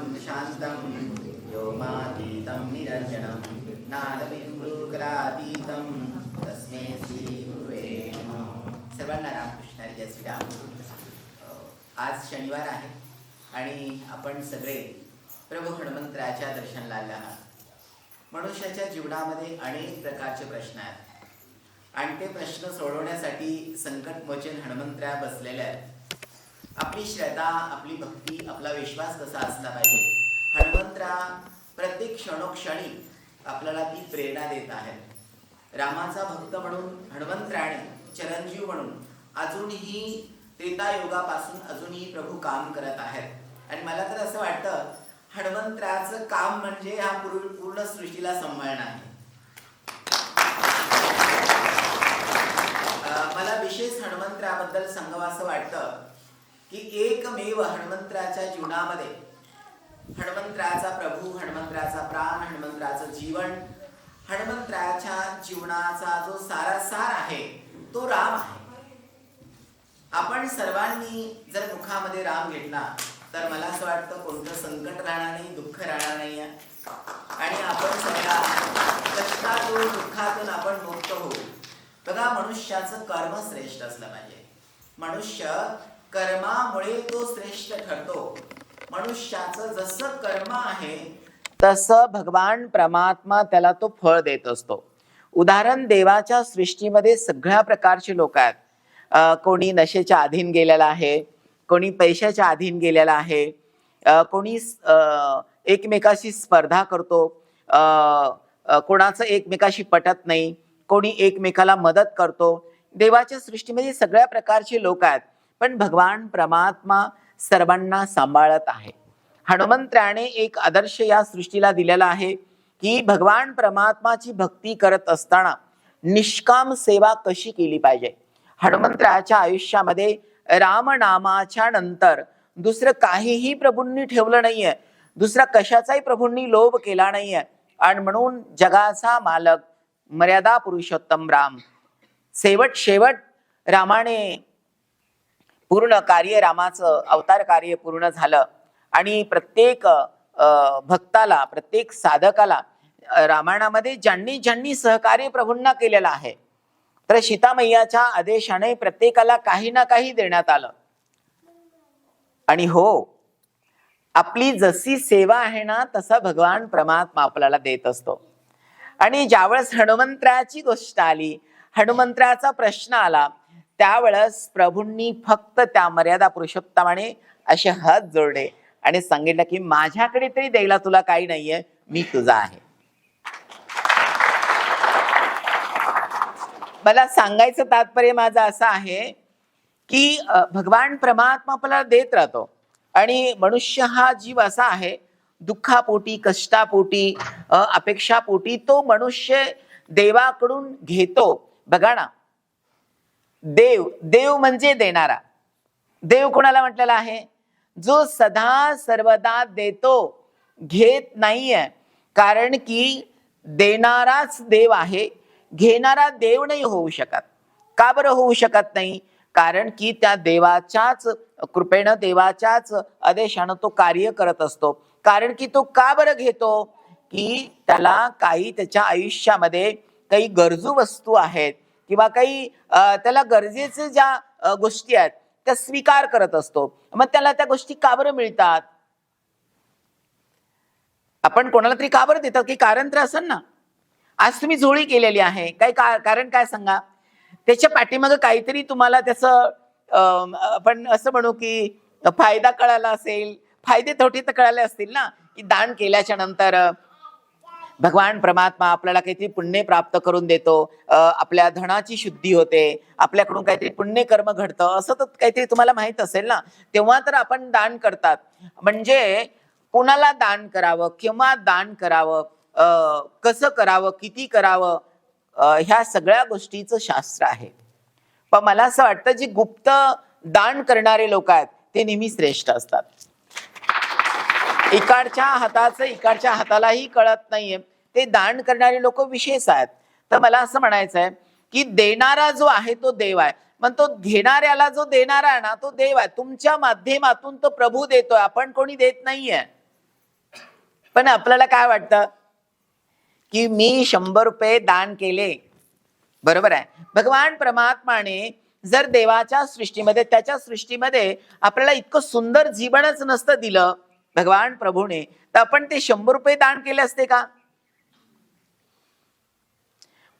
शान्तं व्योमातीतं निरञ्जनं नादबिन्दुकलातीतं तस्मै श्रीगुरुवे नमः। सर्वांना रामकृष्ण जय श्रीराम। आज शनिवार आहे आणि आपण सगळे प्रभू हनुमंतराच्या दर्शनाला आले आहात. मनुष्याच्या जीवनामध्ये अनेक प्रकारचे प्रश्न आहेत. आणि ते प्रश्न सोडवण्यासाठी संकटमोचन हनुमंतराया बसलेले आहेत. आपली श्रद्धा आपली भक्ती आपला विश्वास कसा असला पाहिजे? हनुमंतरा प्रत्येक क्षणोक्षणी आपल्याला ती प्रेरणा देत आहेत. रामाचा भक्त म्हणून हनुमंतराणे चरंजीव म्हणून अजूनही त्रेतायुगापासून अजूनही प्रभू काम करत आहेत. आणि मला तर असं वाटतं हनुमंतराचं काम म्हणजे हा पूर्ण पूर्ण सृष्टीला सांभाळणं आहे. मला विशेष हनुमंतराबद्दल सांगावं असं वाटतं की एकमेव हनुमंतराच्या जीवनामध्ये. हनुमंतराचा प्रभू हनुमंतराचा प्राण हनुमंतराचं जीवन हनुमंतराच्या जीवनाचा जो सारा सार आहे तो राम आहे. आपण सर्वांनी जर मुखामध्ये राम घेतला तर मला असं वाटतं कोणतं संकट राहणार नाही दुःख राहणार नाही. आहे. आणि आपण सगळ्या कष्टातून दुःखातून आपण मुक्त होऊ. बघा मनुष्याचं कर्म श्रेष्ठ असलं पाहिजे. मनुष्य कर्मामुळे तो श्रेष्ठ ठरतो. मनुष्याचं जसं कर्म आहे तसं भगवान परमात्मा त्याला तो फळ देत असतो. उदाहरण देवाच्या सृष्टीमध्ये सगळ्या प्रकारचे लोक आहेत. कोणी नशेच्या अधीन गेलेला आहे कोणी पैशाच्या अधीन गेलेला आहे कोणी एकमेकाशी स्पर्धा करतो कोणाचं एकमेकाशी पटत नाही कोणी एकमेकाला मदत करतो. देवाच्या सृष्टीमध्ये सगळ्या प्रकारचे लोक आहेत. पण भगवान परमात्मा सर्वांना सांभाळत आहे. हनुमंत्राने एक आदर्श या सृष्टीला दिलेला आहे की भगवान परमात्माची भक्ती करत असताना निष्काम सेवा कशी केली पाहिजे? हनुमंतराच्या आयुष्यामध्ये रामनामाच्या नंतर दुसरं काहीही प्रभूंनी ठेवलं नाहीये. दुसरा कशाचाही प्रभूंनी लोभ केला नाहीये. आणि म्हणून जगाचा मालक मर्यादा पुरुषोत्तम राम. शेवट शेवट रामाने पूर्ण कार्य रामाचं अवतार कार्य पूर्ण झालं. आणि प्रत्येक भक्ताला प्रत्येक साधकाला रामायणामध्ये ज्यांनी ज्यांनी सहकार्य प्रभूंना केलेलं आहे तर सीतामय्याच्या आदेशाने प्रत्येकाला काही ना काही देण्यात आलं. आणि हो आपली जशी सेवा आहे ना तसा भगवान परमात्मा आपल्याला देत असतो. आणि ज्यावेळेस हनुमंतराची गोष्ट आली हनुमंतराचा प्रश्न आला त्यावेळेस प्रभूंनी फक्त त्या मर्यादा पुरुषोत्तमाने असे हात जोडले आणि सांगितलं की माझ्याकडे तरी द्यायला तुला काही नाहीये मी तुझा आहे. मला सांगायचं तात्पर्य माझं असं आहे की भगवान परमात्मा आपल्याला देत राहतो. आणि मनुष्य हा जीव असा आहे दुःखापोटी कष्टापोटी अपेक्षापोटी तो मनुष्य देवाकडून घेतो. बघा ना देव देव म्हणजे देणारा. देव कोणाला म्हटलेला आहे? जो सदा सर्वदा देतो घेत नाहीये. कारण की देणाराच देव आहे घेणारा देव नाही होऊ शकत. का बरं होऊ शकत नाही? कारण की त्या देवाच्याच कृपेनं देवाच्याच आदेशानं तो कार्य करत असतो. कारण की तो का बरं घेतो? की त्याला काही त्याच्या आयुष्यामध्ये काही गरजू वस्तू आहेत किंवा काही त्याला गरजेचे ज्या गोष्टी आहेत त्या स्वीकार करत असतो. मग त्याला त्या गोष्टी का बरं मिळतात? आपण कोणाला तरी का बरं देतात? की कारण तर असेल ना. आज तुम्ही झोळी केलेली आहे. काय का कारण काय सांगा? त्याच्या पाठीमागं काहीतरी तुम्हाला त्याचं आपण असं म्हणू की फायदा कळाला असेल फायदे तोटे तर कळाले असतील ना? की दान केल्याच्यानंतर भगवान परमात्मा आपल्याला काहीतरी पुण्य प्राप्त करून देतो आपल्या धनाची शुद्धी होते आपल्याकडून काहीतरी पुण्य कर्म घडतं असं तर काहीतरी तुम्हाला माहीत असेल ना तेव्हा तर आपण दान करतात. म्हणजे कोणाला दान करावं केव्हा दान करावं अं, कसं करावं किती करावं ह्या सगळ्या गोष्टीचं शास्त्र आहे. पण मला असं वाटतं जे गुप्त दान करणारे लोक आहेत ते नेहमी श्रेष्ठ असतात. इकडच्या हाताचं इकडच्या हातालाही कळत नाहीये. ते दान करणारे लोक विशेष आहेत. तर मला असं म्हणायचं आहे की देणारा जो आहे तो देव आहे. पण तो घेणाऱ्याला जो देणारा आहे ना तो देव आहे. तुमच्या माध्यमातून तो प्रभू देतोय. आपण कोणी देत नाहीये. पण आपल्याला काय वाटतं? की मी शंभर रुपये दान केले. बरोबर आहे? भगवान परमात्माने जर देवाच्या सृष्टीमध्ये त्याच्या सृष्टीमध्ये आपल्याला इतकं सुंदर जीवनच नसतं दिलं भगवान प्रभूने तर आपण ते शंभर रुपये दान केले असते का?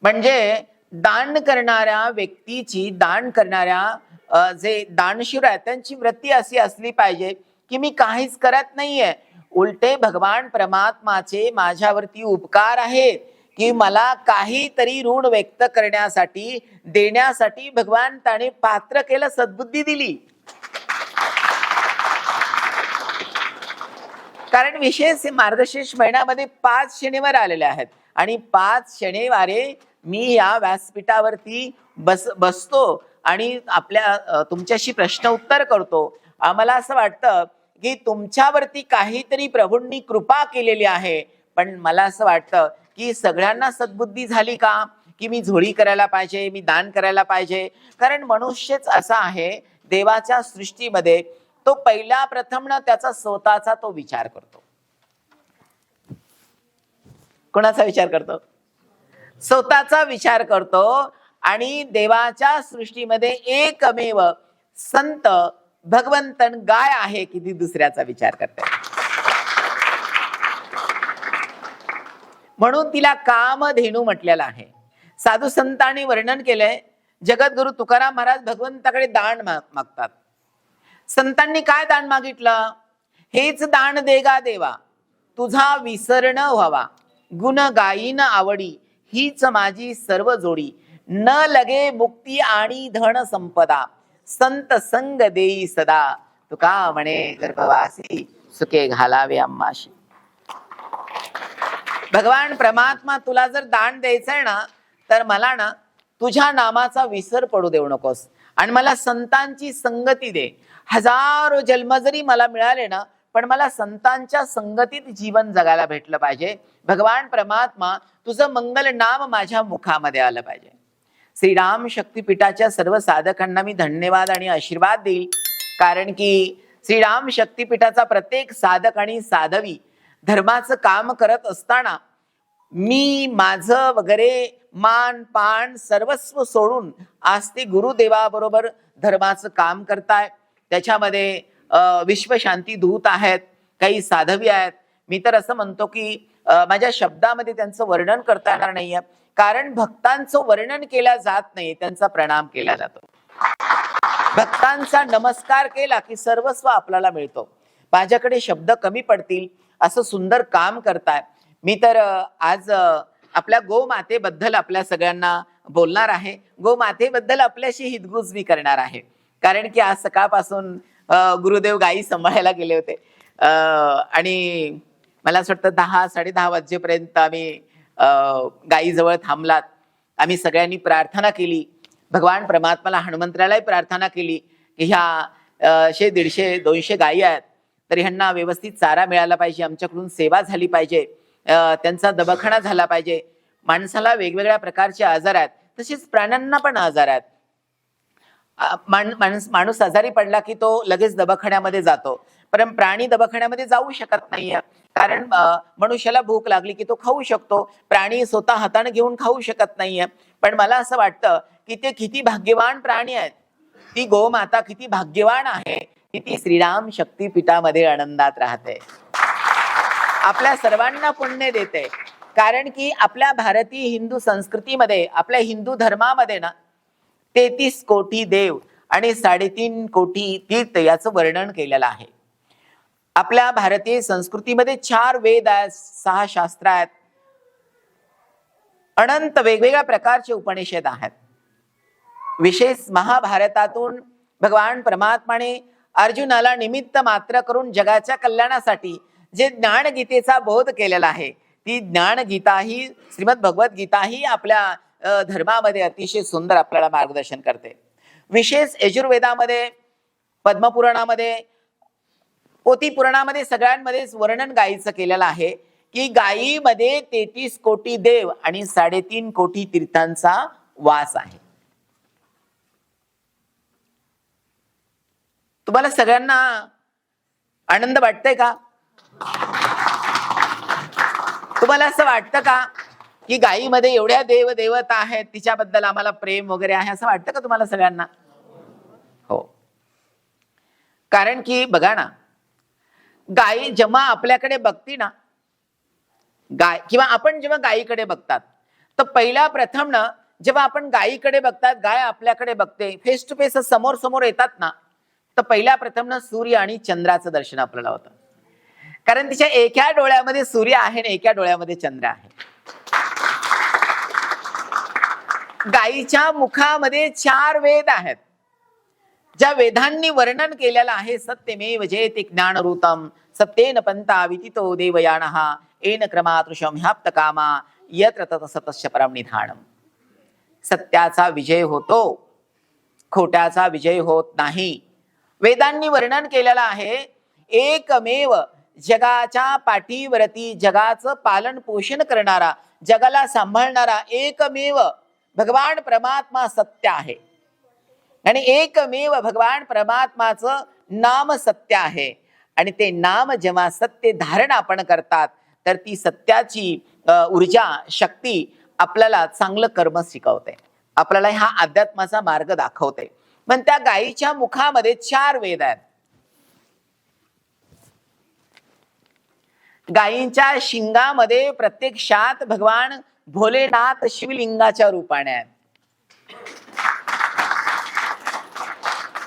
म्हणजे दान करणाऱ्या व्यक्तीची दान करणाऱ्या जे दानशूर आहे त्यांची वृत्ती अशी असली पाहिजे की मी काहीच करत नाहीये. उलटे भगवान परमात्माचे माझ्यावरती उपकार आहेत की मला काहीतरी ऋण व्यक्त करण्यासाठी देण्यासाठी भगवान त्याने पात्र केलं सद्बुद्धी दिली. कारण विशेष मार्गशीर्ष महिन्यामध्ये पाच शनिवार आलेले आहेत आणि पाच शनिवारे मी या व्यासपीठावरती बस बसतो आणि आपल्या तुमच्याशी प्रश्न उत्तर करतो. आम्हाला असं वाटतं की तुमच्यावरती काहीतरी प्रभूंनी कृपा केलेली आहे पण मला असं वाटतं की सगळ्यांना सद्बुद्धी झाली का? की मी झोळी करायला पाहिजे मी दान करायला पाहिजे? कारण मनुष्यच असा आहे देवाच्या सृष्टीमध्ये तो पहिला प्रथम ना त्याचा स्वतःचा तो विचार करतो. कोणाचा विचार करतो? स्वतःचा विचार करतो आणि देवाच्या सृष्टीमध्ये एकमेव संत भगवंतन गाय आहे की ती दुसऱ्याचा विचार करते. म्हणून तिला कामधेनू म्हटलेलं आहे. साधू संतांनी वर्णन केलंय जगद्गुरु तुकाराम महाराज भगवंताकडे दान मागतात. संतांनी काय दान मागितलं? हेच दान देगा देवा तुझा विसरण व्हावा गुण गायीन आवडी हीच माझी सर्व जोडी. न लगे मुक्ती आणि धन संपदा. संत संग देई सदा. तुका म्हणे गर्भवासी सुके घालावे अम्माशी. भगवान परमात्मा तुला जर दान द्यायचंय ना तर मला ना तुझ्या नामाचा विसर पडू देऊ नकोस. आणि मला संतांची संगती दे. हजारो जन्म जरी मला मिळाले ना पण मला संतांच्या संगतीत जीवन जगायला भेटलं पाहिजे. भगवान परमात्मा तुझं मंगल नाम माझ्या मुखामध्ये आलं पाहिजे. श्रीराम शक्तीपीठाच्या सर्व साधकांना मी धन्यवाद आणि आशीर्वाद देईल. कारण की श्रीराम शक्तीपीठाचा प्रत्येक साधक आणि साधवी धर्माचं काम करत असताना मी माझं वगैरे मान पान सर्वस्व सोडून आज ते गुरुदेवाबरोबर धर्माचं काम करताय. त्याच्यामध्ये विश्वशांती दूत आहेत काही साधवी आहेत. मी तर असं म्हणतो की माझ्या शब्दामध्ये त्यांचं वर्णन करता येणार नाहीये. कारण भक्तांचं वर्णन केलं जात नाही त्यांचा प्रणाम केला जातो. भक्तांचा नमस्कार केला की सर्वस्व आपल्याला मिळतो. माझ्याकडे शब्द कमी पडतील असं सुंदर काम करताय. मी तर आज आपल्या गोमातेबद्दल आपल्या सगळ्यांना बोलणार आहे. गोमातेबद्दल आपल्याशी हितगुज मी करणार आहे. कारण की आज सकाळपासून गुरुदेव गायी सांभाळायला गेले होते. आणि मला असं वाटतं दहा साडे दहा वाजेपर्यंत आम्ही गाईजवळ गायीजवळ थांबलात. आम्ही सगळ्यांनी प्रार्थना केली. भगवान परमात्माला हनुमंतरालाही प्रार्थना केली की ह्या शे दीडशे दोनशे गायी आहेत तर ह्यांना व्यवस्थित चारा मिळाला पाहिजे आमच्याकडून सेवा झाली पाहिजे त्यांचा दवाखाना झाला पाहिजे. माणसाला वेगवेगळ्या प्रकारचे आजार आहेत तसेच प्राण्यांना पण आजार आहेत. माणूस माणूस आजारी पडला की तो लगेच दवाखान्यामध्ये जातो. पण प्राणी दवाखान्यामध्ये जाऊ शकत नाहीये. कारण मनुष्याला भूक लागली की तो खाऊ शकतो. प्राणी स्वतः हाताने घेऊन खाऊ शकत नाहीये. पण मला असं वाटतं की ते किती भाग्यवान प्राणी आहेत. ती गोमाता किती भाग्यवान आहे. की ती श्रीराम शक्तीपीठामध्ये आनंदात राहते. आपल्या सर्वांना पुण्य देते. कारण की आपल्या भारतीय हिंदू संस्कृतीमध्ये आपल्या हिंदू धर्मामध्ये ना तेहतीस कोटी देव आणि साडेतीन कोटी तीर्थ याचं वर्णन केलेलं आहे. आपल्या भारतीय संस्कृतीमध्ये चार वेद आहेत सहा शास्त्र आहेत. अनंत वेगवेगळ्या प्रकारचे उपनिषद आहेत. विशेष महाभारतातून भगवान परमात्माने अर्जुनाला निमित्त मात्र करून जगाच्या कल्याणासाठी जे ज्ञानगीतेचा बोध केलेला आहे ती ज्ञानगीता ही श्रीमद भगवद्गीता ही आपल्या धर्मामध्ये अतिशय सुंदर आपल्याला मार्गदर्शन करते. विशेष यजुर्वेदामध्ये पद्मपुराणामध्ये पोतीपुराणामध्ये सगळ्यांमध्ये वर्णन गायीचं केलेलं आहे की गायीमध्ये तेहतीस कोटी देव आणि साडेतीन कोटी तीर्थांचा वास आहे. तुम्हाला सगळ्यांना आनंद वाटतंय का? तुम्हाला असं वाटतं का? की गायीमध्ये एवढ्या देव देवता आहेत तिच्याबद्दल आम्हाला प्रेम वगैरे आहे असं वाटतं का तुम्हाला सगळ्यांना? हो. कारण की बघा ना गायी जेव्हा आपल्याकडे बघती ना गाय किंवा आपण जेव्हा गायीकडे बघतात तर पहिल्या प्रथम ना जेव्हा आपण गायीकडे बघतात गाय आपल्याकडे बघते फेस टू फेस समोर समोर येतात ना तर पहिल्या प्रथम ना सूर्य आणि चंद्राचं दर्शन आपल्याला होतं. कारण तिच्या एका डोळ्यामध्ये सूर्य आहे आणि एका डोळ्यामध्ये चंद्र आहे. गायीच्या मुखामध्ये चार वेद आहेत. ज्या वेदांनी वर्णन केलेलं आहे सत्यमेव जयते ज्ञानरूतम सत्येन पंता वितितो देवयान एन क्रमातृषम ह्याप्त कामा यत्र तत सतस्य परम सत्याचा विजय होतो खोट्याचा विजय होत नाही. वेदांनी वर्णन केलेलं आहे एकमेव जगाच्या पाठीवरती जगाचं पालन पोषण करणारा जगाला सांभाळणारा एकमेव भगवान परमात्मा सत्य आहे. आणि एकमेव भगवान परमात्माचं नाम सत्य आहे. आणि ते नाम जेव्हा सत्य धारण आपण करतात तर ती सत्याची ऊर्जा शक्ती आपल्याला चांगलं कर्म शिकवते. आपल्याला हा अध्यात्माचा मार्ग दाखवते. पण त्या गायीच्या मुखामध्ये चार वेद आहेत. गायींच्या शिंगामध्ये प्रत्यक्षात भगवान भोलेनाथ शिवलिंगाच्या रूपाने आहेत.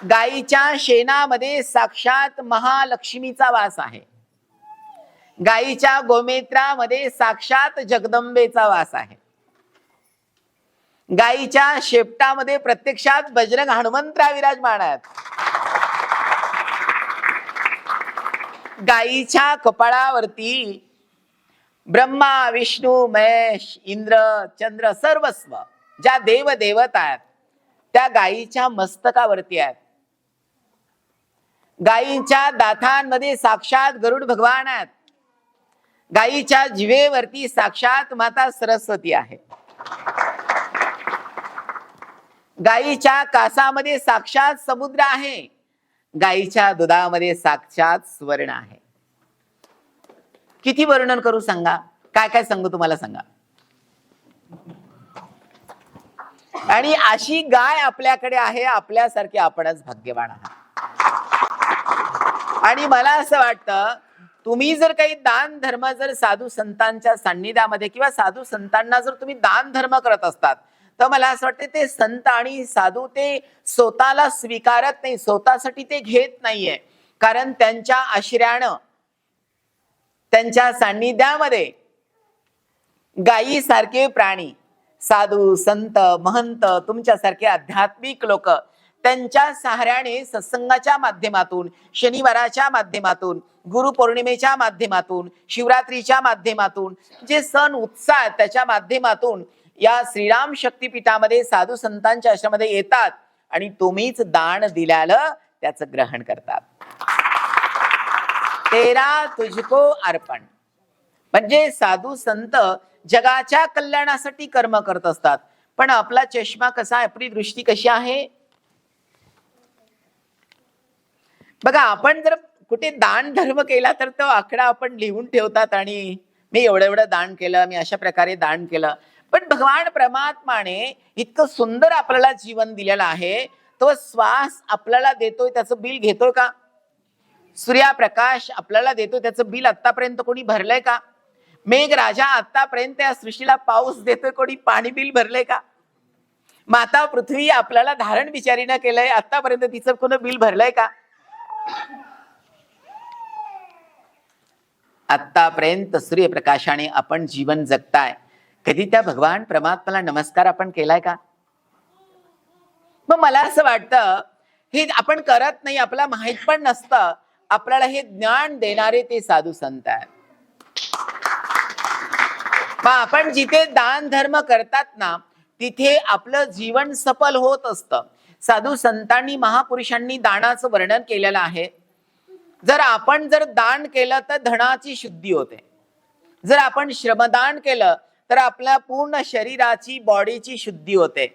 गायीच्या शेणामध्ये साक्षात महालक्ष्मीचा वास आहे. गायीच्या गोमेत्रामध्ये साक्षात जगदंबेचा वास आहे. गायीच्या शेपटामध्ये प्रत्यक्षात बजरंग हनुमंतरा विराजमान आहेत. गायीच्या कपाळावरती ब्रह्मा विष्णू महेश इंद्र चंद्र सर्वस्व ज्या देव देवता आहेत त्या गायीच्या मस्तकावरती आहेत. गायीच्या दातांमध्ये साक्षात गरुड भगवान आहेत. गायीच्या जिवेवरती साक्षात माता सरस्वती आहे. गायीच्या कासामध्ये साक्षात समुद्र आहे. गायीच्या दुधामध्ये साक्षात स्वर्ण आहे. किती वर्णन करू सांगा? काय काय सांगू तुम्हाला सांगा? आणि अशी गाय आपल्याकडे आहे आपल्यासारखे आपणच भाग्यवान आहात. आणि मला असं वाटतं तुम्ही जर काही दान धर्म जर साधू संतांच्या सान्निध्यामध्ये किंवा साधू संतांना जर तुम्ही दान धर्म करत असतात तर मला असं वाटतं ते संत आणि साधू ते स्वतःला स्वीकारत नाही स्वतःसाठी ते घेत नाहीये. कारण त्यांच्या आश्रयानं त्यांच्या सान्निध्यामध्ये. गायीसारखे प्राणी साधू संत महंत तुमच्यासारखे आध्यात्मिक लोक त्यांच्या सहाऱ्याने सत्संगाच्या माध्यमातून शनिवाराच्या माध्यमातून गुरुपौर्णिमेच्या माध्यमातून शिवरात्रीच्या माध्यमातून जे सण उत्साह त्याच्या माध्यमातून या श्रीराम शक्तीपीठामध्ये साधू संतांच्या आश्रमामध्ये येतात आणि तुम्हीच दान दिल्यालं त्याचं ग्रहण करतात. तेरा तुझको अर्पण. म्हणजे साधू संत जगाच्या कल्याणासाठी कर्म करत असतात. पण आपला चष्मा कसा आहे? आपली दृष्टी कशी आहे? बघा आपण जर कुठे दान धर्म केला तर तो आकडा आपण लिहून ठेवतात आणि मी एवढं एवढं दान केलं मी अशा प्रकारे दान केलं. पण भगवान परमात्माने इतकं सुंदर आपल्याला जीवन दिलेलं आहे. तो श्वास आपल्याला देतोय त्याचं बिल घेतोय का? सूर्यप्रकाश आपल्याला देतो त्याचं बिल आतापर्यंत कोणी भरलंय का? मेघ राजा आतापर्यंत या सृष्टीला पाऊस देतोय कोणी पाणी बिल भरलंय का? माता पृथ्वी आपल्याला धारण बिचारीनं केलंय आतापर्यंत तिचं कोण बिल भरलंय का? आतापर्यंत सूर्यप्रकाशाने आपण जीवन जगताय. कधी त्या भगवान परमात्माला नमस्कार आपण केलाय का? मग मला असं वाटतं हे आपण करत नाही आपल्याला माहीत पण नसतं आपल्याला हे ज्ञान देणारे ते साधू संत आहेत. मग आपण जिथे दान धर्म करतात ना तिथे आपलं जीवन सफल होत असतं. साधू संतांनी महापुरुषांनी दानाचं वर्णन केलेलं आहे. जर आपण जर दान केलं तर धनाची शुद्धी होते. जर आपण श्रमदान केलं तर आपल्या पूर्ण शरीराची बॉडीची शुद्धी होते.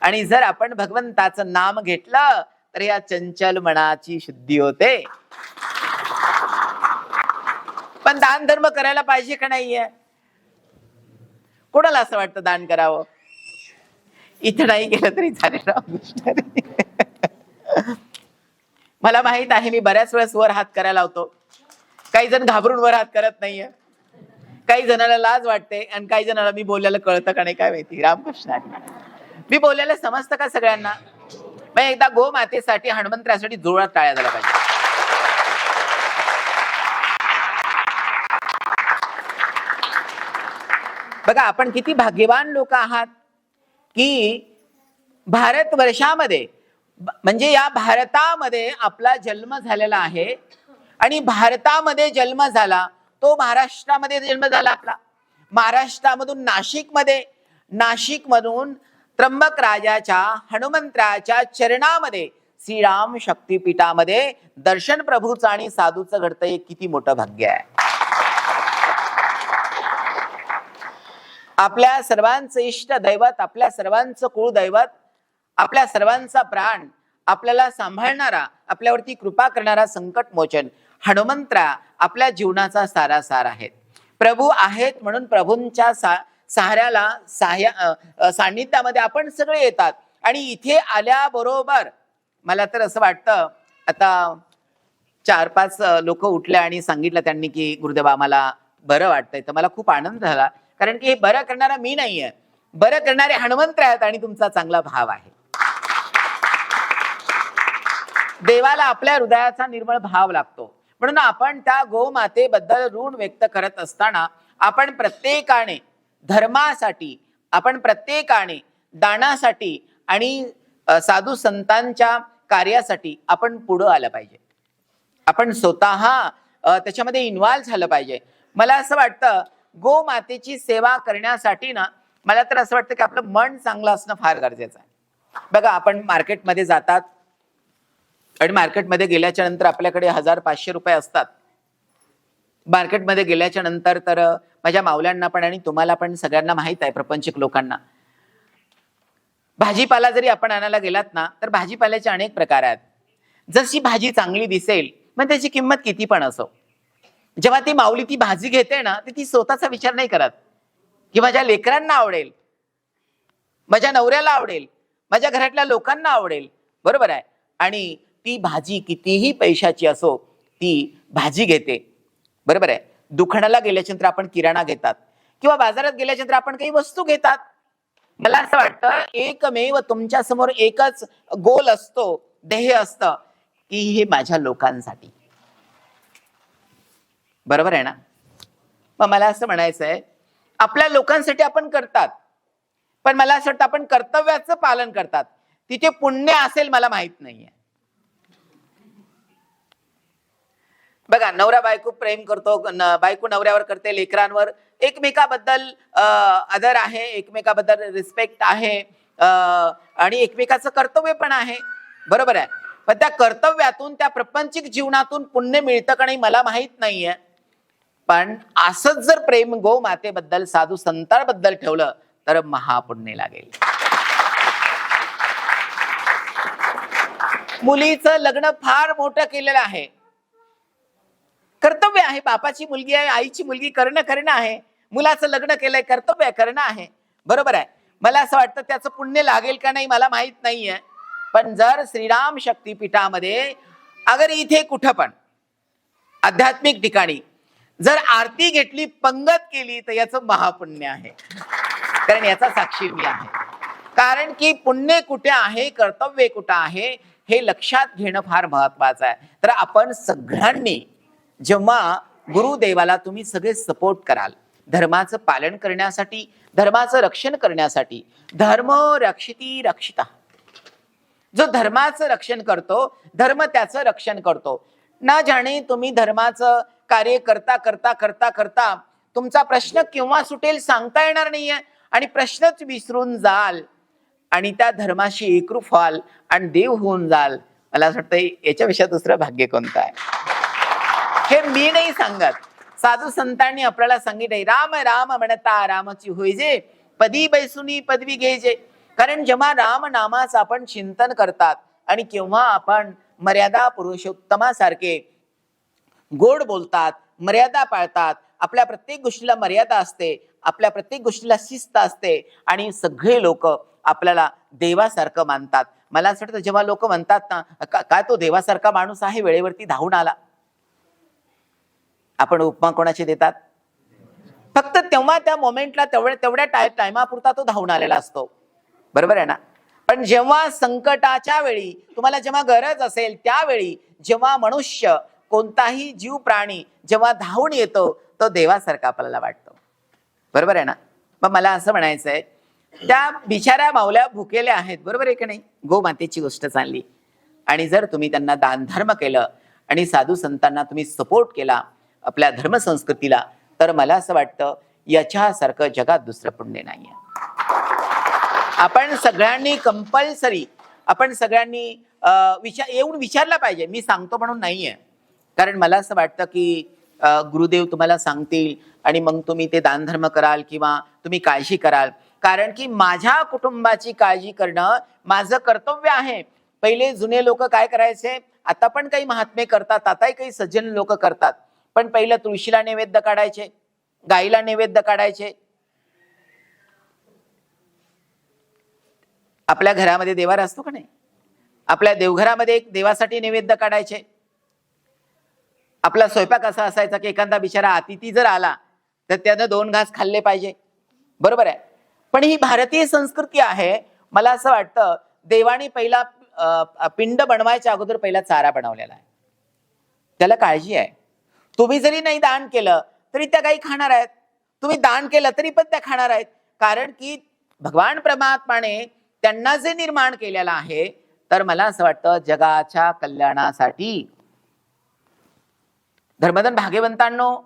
आणि जर आपण भगवंताचं नाम घेतलं तर या चंचल मनाची शुद्धी होते. पण दान धर्म करायला पाहिजे का नाहीये? कोणाला असं वाटतं दान करावं? इथं नाही गेलं तरी चालेल मला माहीत आहे मी बऱ्याच वेळेस वर हात करायला लावतो. काही जण घाबरून वर हात करत नाहीये. काही जणांना लाज वाटते आणि काही जणांना मी बोलायला कळतं का नाही काय माहिती. रामकृष्ण मी बोललेलं समजतं का सगळ्यांना? मग एकदा गो मातेसाठी हनुमंतरासाठी जोरात टाळ्या झाल्या पाहिजे. बघा आपण किती भाग्यवान लोक आहात की भारत वर्षामध्ये म्हणजे या भारतामध्ये आपला जन्म झालेला आहे आणि भारतामध्ये जन्म झाला तो महाराष्ट्रामध्ये जन्म झाला आपला. महाराष्ट्रामधून नाशिकमध्ये नाशिकमधून त्र्यंबक राजाच्या हनुमंतराच्या चरणामध्ये श्रीराम शक्तीपीठामध्ये दर्शन प्रभूचं आणि साधूचं घडतं हे किती मोठं भाग्य आहे. आपल्या सर्वांचं इष्ट दैवत आपल्या सर्वांचं कुळदैवत आपल्या सर्वांचा प्राण आपल्याला सांभाळणारा आपल्यावरती कृपा करणारा संकट मोचन हनुमंतरा आपल्या जीवनाचा सारासार आहेत. प्रभू आहेत म्हणून प्रभूंच्या सा साऱ्याला सहाय्या सान्निध्यामध्ये आपण सगळे येतात. आणि इथे आल्याबरोबर मला तर असं वाटतं आता चार पाच लोक उठले आणि सांगितलं त्यांनी की गुरुदेव आम्हाला बरं वाटतंय. तर मला खूप आनंद झाला. कारण की हे बरं करणारा मी नाहीये. बरं करणारे हनुमंत आहेत आणि तुमचा चांगला भाव आहे. देवाला आपल्या हृदयाचा निर्मळ भाव लागतो. म्हणून आपण त्या गोमातेबद्दल ऋण व्यक्त करत असताना आपण प्रत्येकाने धर्मासाठी आपण प्रत्येकाने दानासाठी आणि साधू संतांच्या कार्यासाठी आपण पुढं आलं पाहिजे. आपण स्वतः त्याच्यामध्ये इन्व्हॉल्व्ह झालं पाहिजे. मला असं वाटतं गो मातेची सेवा करण्यासाठी ना मला तर असं वाटतं की आपलं मन चांगलं असणं फार गरजेचं आहे. बघा आपण मार्केटमध्ये जातात आणि मार्केटमध्ये गेल्याच्यानंतर आपल्याकडे हजार पाचशे रुपये असतात. मार्केटमध्ये गेल्याच्यानंतर तर माझ्या मावल्यांना पण आणि तुम्हाला पण सगळ्यांना माहीत आहे प्रपंचिक लोकांना. भाजीपाला जरी आपण आणायला गेलात ना तर भाजीपाल्याचे अनेक प्रकार आहेत. जशी भाजी चांगली दिसेल मग त्याची किंमत किती पण असो. जेव्हा ती माऊली ती भाजी घेते ना ती ती स्वतःचा विचार नाही करत. की माझ्या लेकरांना आवडेल. माझ्या नवऱ्याला आवडेल. माझ्या घरातल्या लोकांना आवडेल. बरोबर आहे. आणि ती भाजी कितीही पैशाची असो ती भाजी घेते. बरोबर आहे. दुकानाला गेल्याच्यानंतर आपण किराणा घेतात. किंवा बाजारात गेल्याच्यानंतर आपण काही वस्तू घेतात. मला असं वाटतं एकमेव तुमच्यासमोर एकच गोल असतो ध्येय असतं की हे माझ्या लोकांसाठी. बरोबर आहे ना? मग मला असं म्हणायचं आहे आपल्या लोकांसाठी आपण करतात. पण मला असं वाटतं आपण कर्तव्याचं पालन करतात. तिथे पुण्य असेल मला माहीत नाहीये. बघा नवरा बायको प्रेम करतो न- बायको नवऱ्यावर करते लेकरांवर. एकमेकाबद्दल आदर आहे एकमेकाबद्दल रिस्पेक्ट आहे आणि एकमेकाचं कर्तव्य पण आहे. बरोबर आहे? पण त्या कर्तव्यातून त्या प्रपंचिक जीवनातून पुण्य मिळतं का नाही मला माहीत नाहीये. पण असंच जर प्रेम गो मातेबद्दल साधू संतांबद्दल ठेवलं तर महापुण्य लागेल. मुलीचं लग्न फार मोठं केलेलं आहे. कर्तव्य आहे बापाची मुलगी आहे आईची मुलगी करणं करणं आहे. मुलाचं लग्न केलंय कर्तव्य आहे, करणं आहे. बरोबर आहे. मला असं वाटतं त्याचं पुण्य लागेल का नाही मला माहीत नाहीये. पण जर श्रीराम शक्तीपीठामध्ये अगर इथे कुठं पण आध्यात्मिक ठिकाणी जर आरती घेतली पंगत केली तर याचं महापुण्य आहे. कारण याचा साक्षी मी आहे. कारण की पुण्य कुठे आहे कर्तव्य कुठं आहे हे लक्षात घेणं फार महत्वाचं आहे. तर आपण सगळ्यांनी जेव्हा गुरुदेवाला तुम्ही सगळे सपोर्ट कराल धर्माचं पालन करण्यासाठी धर्माचं रक्षण करण्यासाठी धर्म रक्षिती रक्षिता. जो धर्माचं रक्षण करतो धर्म त्याचं रक्षण करतो. ना जाणे तुम्ही धर्माचं कार्य करता करता करता करता तुमचा प्रश्न केव्हा सुटेल सांगता येणार नाहीये. आणि प्रश्नच विसरून जाल. आणि त्या धर्माशी एकरूप व्हाल आणि देव होऊन जाल. मला असं वाटतं याच्यापेक्षा दुसरं भाग्य कोणतं आहे? हे मी नाही सांगत. साधू संतांनी आपल्याला सांगितले राम राम म्हणता रामाची होईजे. पदी बैसुनी पदवी घ्यायचे कारण जेव्हा राम नामाचं आपण चिंतन करतात आणि केव्हा आपण मर्यादा पुरुषोत्तमासारखे गोड बोलतात मर्यादा पाळतात आपल्या प्रत्येक गोष्टीला मर्यादा असते आपल्या प्रत्येक गोष्टीला शिस्त असते आणि सगळे लोक आपल्याला देवासारखं मानतात. मला असं वाटतं जेव्हा लोक म्हणतात ना "का- काय तो देवासारखा माणूस आहे वेळेवरती धावून आला? आपण उपमा कोणाची देतात? फक्त तेव्हा त्या मोमेंटला तेवढ्या तेवढ्या टाय टायमापुरता तो धावून आलेला असतो. बरोबर आहे ना? पण जेव्हा संकटाच्या वेळी तुम्हाला जेव्हा गरज असेल त्यावेळी जेव्हा मनुष्य कोणताही जीव प्राणी जेव्हा धावून येतो तो देवासारखा आपल्याला वाटतो. बरोबर आहे ना? मग मला असं म्हणायचंय त्या बिचाऱ्या माऊल्या भुकेल्या आहेत बरोबर आहे की नाही? गोमातेची गोष्ट चालली. आणि जर तुम्ही त्यांना दानधर्म केलं आणि साधू संतांना तुम्ही सपोर्ट केला आपल्या धर्मसंस्कृतीला तर मला असं वाटतं याच्यासारखं जगात दुसरं पुण्य नाहीये. आपण सगळ्यांनी कंपल्सरी आपण सगळ्यांनी अं, विचार येऊन विचारला पाहिजे. मी सांगतो म्हणून नाहीये. कारण मला असं वाटतं की गुरुदेव तुम्हाला सांगतील आणि मग तुम्ही ते दानधर्म कराल किंवा तुम्ही काळजी कराल. कारण की माझ्या कुटुंबाची काळजी करणं माझं कर्तव्य आहे. पहिले जुने लोक काय करायचे? आता पण काही महात्मे करतात आताही काही सज्जन लोक करतात. पण पहिलं तुळशीला नैवेद्य काढायचे गाईला नैवेद्य काढायचे. आपल्या घरामध्ये देवार असतो का नाही? आपल्या देवघरामध्ये एक देवासाठी नैवेद्य काढायचे. आपला स्वयंपाक असा असायचा की एखादा बिचारा अतिथी जर आला तर त्यानं दोन घास खाल्ले पाहिजे. बरोबर आहे? पण ही भारतीय संस्कृती आहे. मला असं वाटतं देवाने पहिला पिंड बनवायच्या अगोदर पहिला चारा बनवलेला आहे. त्याला काळजी आहे. तुम्ही जरी नाही दान केलं तरी त्या काही खाणार आहेत. तुम्ही दान केलं तरी पण त्या खाणार आहेत. कारण की भगवान परमात्माने त्यांना जे निर्माण केलेलं आहे तर मला असं वाटतं जगाच्या कल्याणासाठी. धर्मधन भाग्यवंतांनो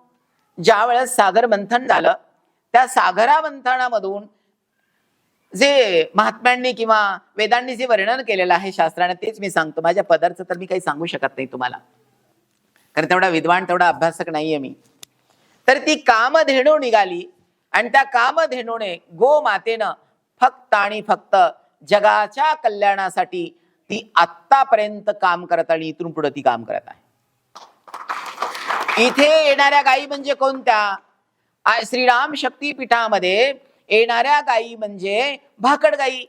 ज्या वेळेस सागर मंथन झालं त्या सागरा मंथनामधून जे महात्म्यांनी किंवा वेदांनी जे वर्णन केलेलं आहे शास्त्राने तेच मी सांगतो. माझ्या पदार्थ तर मी काही सांगू शकत नाही तुम्हाला. कारण तेवढा विद्वान तेवढा अभ्यासक नाहीये मी. तर ती कामधेणू निघाली आणि त्या कामधेणूने गो मातेनं फक्त आणि फक्त जगाच्या कल्याणासाठी ती आत्तापर्यंत काम करत आणि इथून पुढे ती काम करत आहे. इथे येणाऱ्या गायी म्हणजे कोणत्या? श्रीराम शक्तीपीठामध्ये येणाऱ्या गायी म्हणजे भाकड गायी.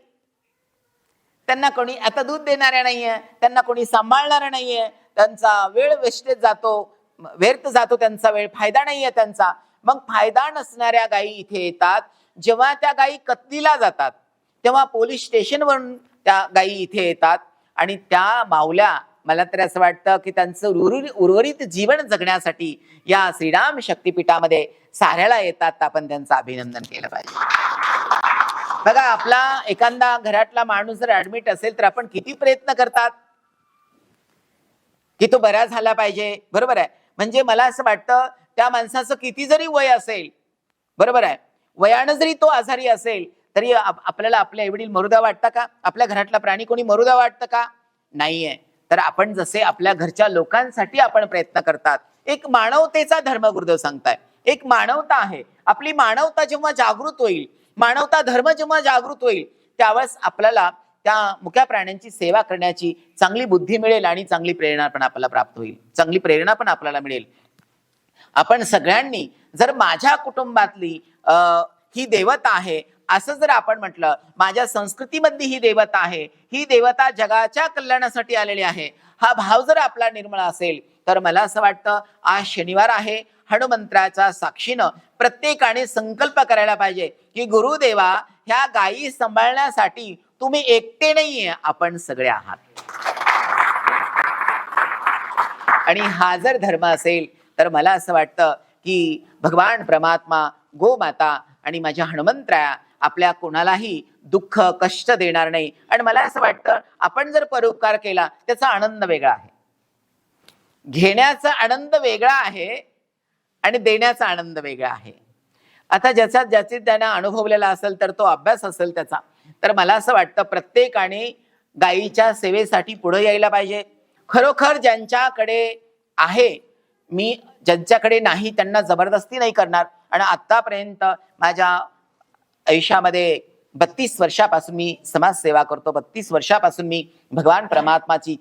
त्यांना कोणी आता दूध देणाऱ्या नाहीये त्यांना कोणी सांभाळणार नाहीये त्यांचा वेळ वेस्टेज जातो व्यर्थ जातो त्यांचा वेळ फायदा नाहीये त्यांचा. मग फायदा नसणाऱ्या गायी इथे येतात. जेव्हा त्या गायी कत्तीला जातात तेव्हा पोलीस स्टेशनवरून त्या गायी इथे येतात आणि त्या माऊल्या मला तर असं वाटतं की त्यांचं उर्वरित उर्वरित जीवन जगण्यासाठी या श्रीराम शक्तीपीठामध्ये साऱ्याला येतात. आपण त्यांचं अभिनंदन केलं पाहिजे. बघा आपला एखादा घरातला माणूस जर ऍडमिट असेल तर आपण किती प्रयत्न करतात? की तो बरा झाला पाहिजे. बरोबर आहे? म्हणजे मला असं वाटतं त्या माणसाचं किती जरी वय असेल बरोबर आहे? वयानं जरी तो आजारी असेल तरी आपल्याला आपले एवढील मरुदा वाटतं का? आपल्या घरातला प्राणी कोणी मरुदा वाटतं का? नाहीये. तर आपण जसे आपल्या घरच्या लोकांसाठी आपण प्रयत्न करतात. एक मानवतेचा धर्मगुरुदेव सांगताय. एक मानवता आहे. आपली मानवता जेव्हा जागृत होईल मानवता धर्म जेव्हा जागृत होईल त्यावेळेस आपल्याला त्या मुक्या प्राण्यांची सेवा करण्याची चांगली बुद्धी मिळेल आणि चांगली प्रेरणा पण आपल्याला प्राप्त होईल. चांगली प्रेरणा पण आपल्याला मिळेल. आपण सगळ्यांनी जर माझ्या कुटुंबातली अं, ही देवता आहे असं जर आपण म्हटलं माझ्या संस्कृतीमधली ही देवता आहे ही देवता जगाच्या कल्याणासाठी आलेली आहे हा भाव जर आपला निर्मळ असेल तर मला असं वाटतं आज शनिवार आहे हनुमंत्राच्या साक्षीनं प्रत्येकाने संकल्प करायला पाहिजे की गुरुदेवा ह्या गायी सांभाळण्यासाठी तुम्ही एकटे नाहीये आपण सगळे आहात. आणि हा जर धर्म असेल तर मला असं वाटतं की भगवान परमात्मा गोमाता आणि माझ्या हनुमंतराया आपल्या कोणालाही दुःख कष्ट देणार नाही. आणि मला असं वाटतं आपण जर परोपकार केला त्याचा आनंद वेगळा आहे. घेण्याचा आनंद वेगळा आहे आणि देण्याचा आनंद वेगळा आहे. आता ज्याचा ज्याचे त्यानं अनुभवलेला असेल तर तो अभ्यास असेल त्याचा. तर मला असं वाटतं प्रत्येकाने गायीच्या सेवेसाठी पुढे यायला पाहिजे. खरोखर ज्यांच्याकडे आहे मी ज्यांच्याकडे नाही त्यांना जबरदस्ती नाही करणार. आणि आत्तापर्यंत माझ्या आयुष्यामध्ये बत्तीस वर्षापासून मी समाजसेवा करतो बत्तीस वर्षापासून मी भगवान परमात्माची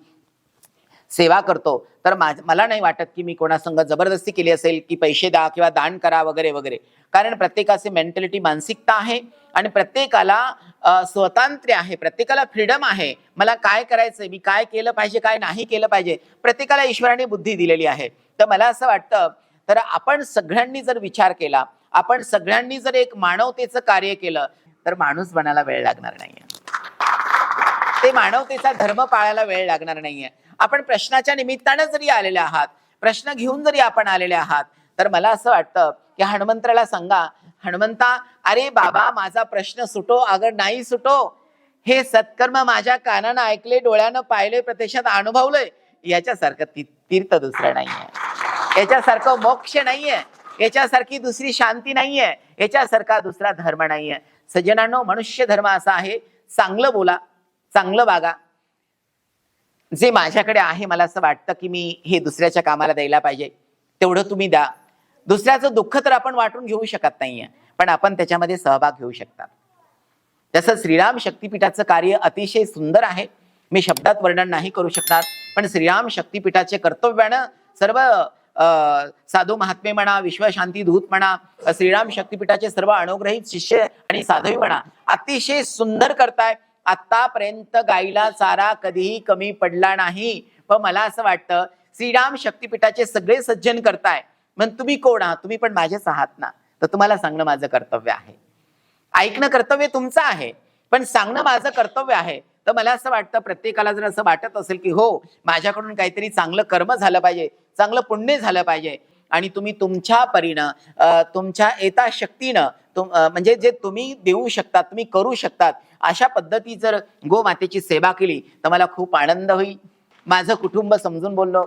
सेवा करतो. तर माझ- मला नाही वाटत की मी कोणासंग जबरदस्ती केली असेल की पैसे द्या किंवा दान करा वगैरे वगैरे. कारण प्रत्येकाची मेंटॅलिटी मानसिकता आहे. आणि प्रत्येकाला स्वतंत्र स्वातंत्र्य आहे प्रत्येकाला फ्रीडम आहे. मला काय करायचंय? मी काय केलं पाहिजे काय नाही केलं पाहिजे? प्रत्येकाला ईश्वराने बुद्धी दिलेली आहे. तर मला असं वाटतं तर आपण सगळ्यांनी जर विचार केला आपण सगळ्यांनी जर एक मानवतेचं कार्य केलं तर माणूस बनायला वेळ लागणार नाहीये. ते मानवतेचा धर्म पाळायला वेळ लागणार नाहीये. आपण प्रश्नाच्या निमित्तानं जरी आलेले आहात प्रश्न घेऊन जरी आपण आलेले आहात तर मला असं वाटतं की हनुमंतराला सांगा हनुमंता अरे बाबा माझा प्रश्न सुटो अगर नाही सुटो. हे सत्कर्म माझ्या कानानं ऐकले डोळ्यानं पाहिले प्रत्यक्षात अनुभवलंय. याच्यासारखं ती- तीर्थ दुसरं नाहीये. याच्यासारखं मोक्ष नाहीये. याच्यासारखी दुसरी शांती नाहीये. याच्यासारखा दुसरा धर्म नाहीये. सज्जनांनो मनुष्य धर्म असा आहे. चांगलं बोला चांगलं वागा. जे माझ्याकडे आहे मला असं वाटतं की मी हे दुसऱ्याच्या कामाला द्यायला पाहिजे. तेवढं तुम्ही द्या. दुसऱ्याचं दुःख तर आपण वाटून घेऊ शकत नाहीये पण आपण त्याच्यामध्ये सहभाग घेऊ शकतात. तसं श्रीराम शक्तीपीठाचं कार्य अतिशय सुंदर आहे. मी शब्दात वर्णन नाही करू शकणार पण श्रीराम शक्तीपीठाचे कर्तव्यानं सर्व साधू महात्मे म्हणा विश्वशांती दूत म्हणा श्रीराम शक्तीपीठाचे सर्व अनुग्रहित शिष्य आणि साधवी म्हणा अतिशय सुंदर करताय. आतापर्यंत गायीला चारा कधीही कमी पडला नाही. पण मला असं वाटतं श्रीराम शक्तीपीठाचे सगळे सज्जन करताय. मग तुम्ही कोण आहात? तुम्ही पण माझेच आहात ना. तर तुम्हाला सांगणं माझं कर्तव्य आहे. ऐकणं कर्तव्य तुमचं आहे पण सांगणं माझं कर्तव्य आहे. तर मला असं वाटतं प्रत्येकाला जर असं वाटत असेल की हो माझ्याकडून काहीतरी चांगलं कर्म झालं पाहिजे चांगलं पुण्य झालं पाहिजे आणि तुम्ही तुमच्या परीनं तुमच्या येता शक्तीनं तुम म्हणजे जे तुम्ही देऊ शकतात तुम्ही करू शकतात अशा पद्धती जर गोमातेची सेवा केली तर मला खूप आनंद होईल. माझं कुटुंब समजून बोललो.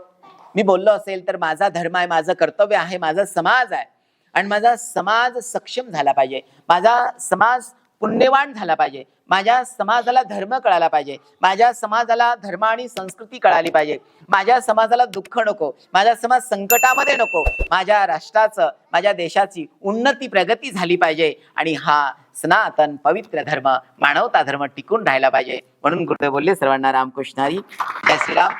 मी बोललो असेल तर माझा धर्म आहे माझं कर्तव्य आहे माझा समाज आहे. आणि माझा समाज सक्षम झाला पाहिजे. माझा समाज पुण्यवान झाला पाहिजे. माझ्या समाजाला धर्म कळाला पाहिजे. माझ्या समाजाला धर्म आणि संस्कृती कळाली पाहिजे. माझ्या समाजाला दुःख नको. माझा समाज संकटामध्ये नको. माझ्या राष्ट्राचं माझ्या देशाची उन्नती प्रगती झाली पाहिजे. आणि हा सनातन पवित्र धर्म मानवता धर्म टिकून राहिला पाहिजे. म्हणून गुरुदेव बोलले सर्वांना रामकृष्णारी जय श्रीराम.